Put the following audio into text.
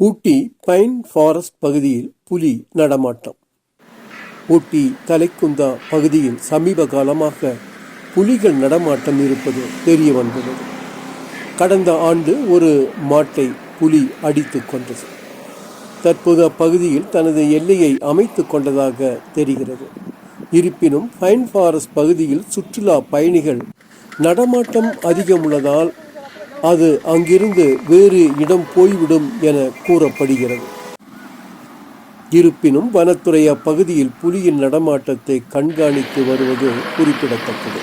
ஊட்டி pine forest பகுதியில் புலி நடமாட்டம். ஊட்டி தலைக்குந்தா பகுதியில் சமீப காலமாக புலிகள் நடமாட்டம் இருப்பது தெரிய வந்துள்ளது கடந்த ஆண்டு ஒரு மாட்டை புலி அடித்து கொண்டது தற்போது அப்பகுதியில் தனது எல்லையை அமைத்து கொண்டதாக தெரிகிறது. இருப்பினும் பைன் ஃபாரஸ்ட் பகுதியில் சுற்றுலா பயணிகள் நடமாட்டம் அதிகம் உள்ளதால் அது அங்கிருந்து வேறு இடம் போய்விடும் என கூறப்படுகிறது. இருப்பினும் வனத்துறை அப்பகுதியில் புலியின் நடமாட்டத்தை கண்காணித்து வருவது குறிப்பிடத்தக்கது.